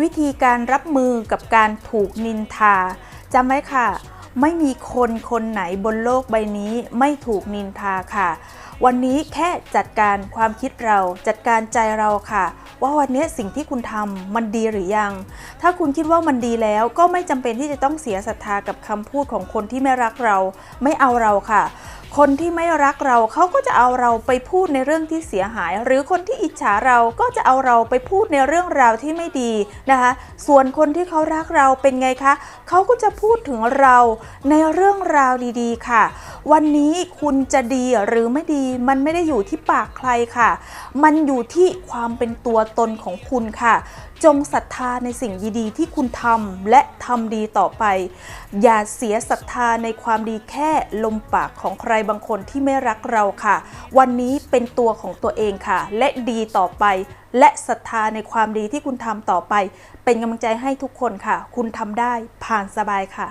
วิธีการรับมือกับการถูกนินทาจำไว้ค่ะ ไม่มีคนคนไหนบนโลกใบนี้ไม่ถูกนินทาค่ะ วันนี้แค่จัดการความคิดเราจัดการใจเราค่ะ ว่าวันนี้สิ่งที่คุณทำมันดีหรือยัง ถ้าคุณคิดว่ามันดีแล้วก็ไม่จำเป็นที่จะต้องเสียศรัทธากับคำพูดของคนที่ไม่รักเรา ไม่เอาเราค่ะ คนที่ไม่รักเราเขาก็จะเอาเราไปพูดในเรื่องที่เสียหาย หรือคนที่อิจฉาเราก็จะเอาเราไปพูดในเรื่องราวที่ไม่ดีนะคะ ส่วนคนที่เขารักเราเป็นไงคะเขาก็จะพูดถึงเราในเรื่องราวดีๆ ค่ะ วันนี้คุณจะดีหรือไม่ดีมันไม่ได้อยู่ที่ปากใครค่ะ มันอยู่ที่ความเป็นตัวตนของคุณค่ะ จงศรัทธาในสิ่งดีๆ ที่คุณทำและทำดีต่อไป อย่าเสียศรัทธาในความดีแค่ลมปากของใครบางคนที่ไม่รักเราค่ะ วันนี้เป็นตัวของตัวเองค่ะ และดีต่อไป และศรัทธาในความดีที่คุณทำต่อไป เป็นกำลังใจให้ทุกคนค่ะ คุณทำได้ผ่านสบายค่ะ